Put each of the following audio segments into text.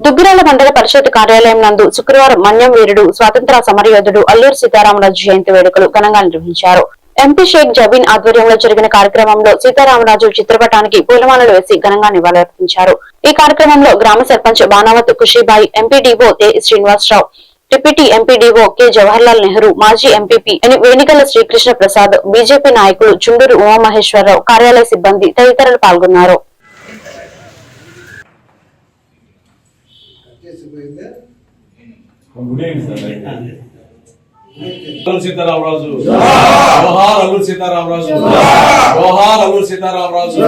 దుగ్గిరాల మండల పరిషత్ కార్యాలయం నందు శుక్రవారం మన్యం వీరుడు స్వాతంత్ర సమరయోధుడు అల్లూరు సీతారామరాజు జయంతి వేడుకలు ఘనంగా నిర్వహించారు. ఎంపీ షేక్ జబీన్ ఆధ్వర్యంలో జరిగిన కార్యక్రమంలో సీతారామరాజు చిత్రపటానికి పూలమాలలు వేసి ఘనంగా నివాళులర్పించారు. ఈ కార్యక్రమంలో గ్రామ sarpanch Banavath Khushibai MPDO A Srinivasarao deputy MPDO K Jawaharlal Nehru మాజీ ఎంపీపీ వేణిగల శ్రీకృష్ణ ప్రసాద్ బీజేపీ నాయకులు చుండూరు ఉమామహేశ్వరరావు కార్యాలయ సిబ్బంది తదితరులు పాల్గొన్నారు. అల్లూరు సీతారామరాజు జోహార్. అల్లూరు సీతారామరాజు జోహార్. అల్లూరు సీతారామరాజు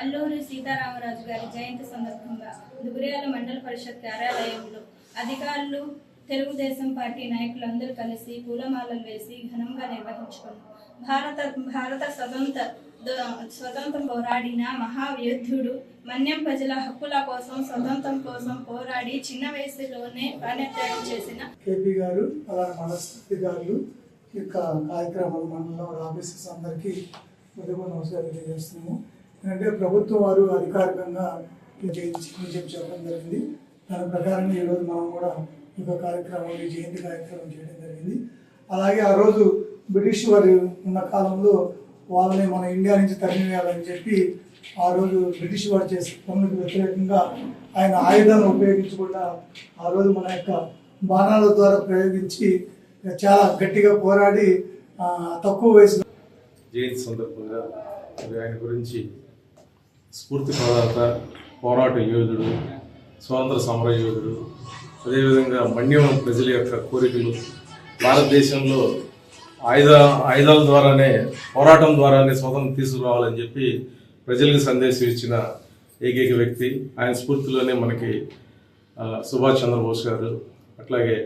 అల్లూరి సీతారామరాజు గారి జయంతి సందర్భంగా దుగురేల మండల పరిషత్ కార్యాలయంలో అధికారులు తెలుగుదేశం పార్టీ నాయకులందరూ కలిసి పూలమాలలు వేసి ఘనంగా నిర్వహించుకున్నారు భారత భారత స్వతంత్ర స్వతంత్రం పోరాడిన మహాయోధుడు మన్యం ప్రజల హక్కుల కోసం స్వతంత్రం కోసం పోరాడి చిన్న వయసులోనే ప్రాణత్యాగం చేసిన కేపీ గారు అలాగే మనస్థితి గారు యొక్క కార్యక్రమాలు మనలో ఆఫీసర్స్ అందరికీ ఉదయం నమస్కారం తెలియజేస్తున్నాము. ఎందుకంటే ప్రభుత్వం వారు అధికారికంగా విజయం జయంతి చెప్పడం జరిగింది. దాని ప్రకారం ఈరోజు మనం కూడా ఈ యొక్క కార్యక్రమం ఈ జయంతి కార్యక్రమం చేయడం జరిగింది. అలాగే ఆ రోజు బ్రిటిష్ వారు ఉన్న కాలంలో వాళ్ళని మన ఇండియా నుంచి తరిమివేయాలని చెప్పి ఆ రోజు బ్రిటిష్ వారు చేసే పనులకు వ్యతిరేకంగా ఆయన ఆయుధాలను ఉపయోగించకుండా ఆ రోజు మన యొక్క బాణాల ద్వారా ప్రయోగించి చాలా గట్టిగా పోరాడి తక్కువ వయసు జయంతి సందర్భంగా ఆయన గురించి స్ఫూర్తి ప్రదాత పోరాట యోధుడు స్వాతంత్ర సమర యోధుడు అదేవిధంగా మన్యం ప్రజల యొక్క కోరికలు భారతదేశంలో ఆయుధ ఆయుధాల ద్వారానే పోరాటం ద్వారానే స్వతంత్రం తీసుకురావాలని చెప్పి ప్రజలకు సందేశం ఇచ్చిన ఏకైక వ్యక్తి. ఆయన స్ఫూర్తిలోనే మనకి సుభాష్ చంద్రబోస్ గారు అట్లాగే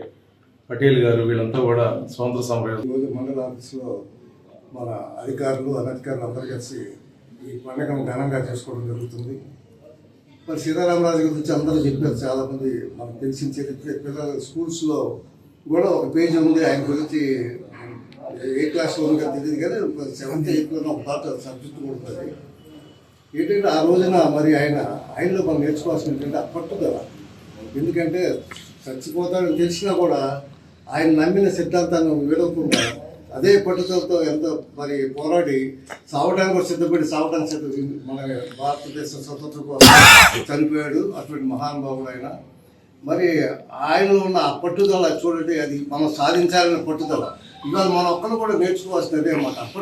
పటేల్ గారు వీళ్ళంతా కూడా స్వాతంత్ర సమర ఈరోజు మండల ఆఫీస్లో మన అధికారులు అనధికారులు అందరూ కలిసి ఈ పండుగను ఘనంగా చేసుకోవడం జరుగుతుంది. మరి సీతారామరాజు గురించి అందరూ చెప్పారు చాలామంది. మనకు తెలిసిన చరిత్ర పిల్లల స్కూల్స్లో కూడా ఒక పేజీ ఉంది. ఆయన గురించి ఏ క్లాస్లో ఉందో తెలియదు కానీ సెవెంత్ ఎయిత్లోనే ఒక పాట సబ్జెక్ట్ కూడా ఉంటుంది. ఏంటంటే ఆ రోజున మరి ఆయన ఆయనలో మనం నేర్చుకోవాల్సింది ఏంటంటే ఆ పట్టుదల. ఎందుకంటే చచ్చిపోతాడని తెలిసినా కూడా ఆయన నమ్మిన సిద్ధాంతాన్ని విడవకుండా అదే పట్టుదలతో ఎంతో మరి పోరాడి సావడానికి కూడా సిద్ధపడి సావడానికి సిద్ధ మన భారతదేశ స్వతంత్ర కోసం చనిపోయాడు అటువంటి మహానుభావుడు ఆయన. మరి ఆయనలో ఉన్న ఆ పట్టుదల చూడండి అది మనం సాధించాలనే పట్టుదల. ఇవాళ మనం ఒక్కరు కూడా నేర్చుకోవాల్సింది అదే అన్నమాట.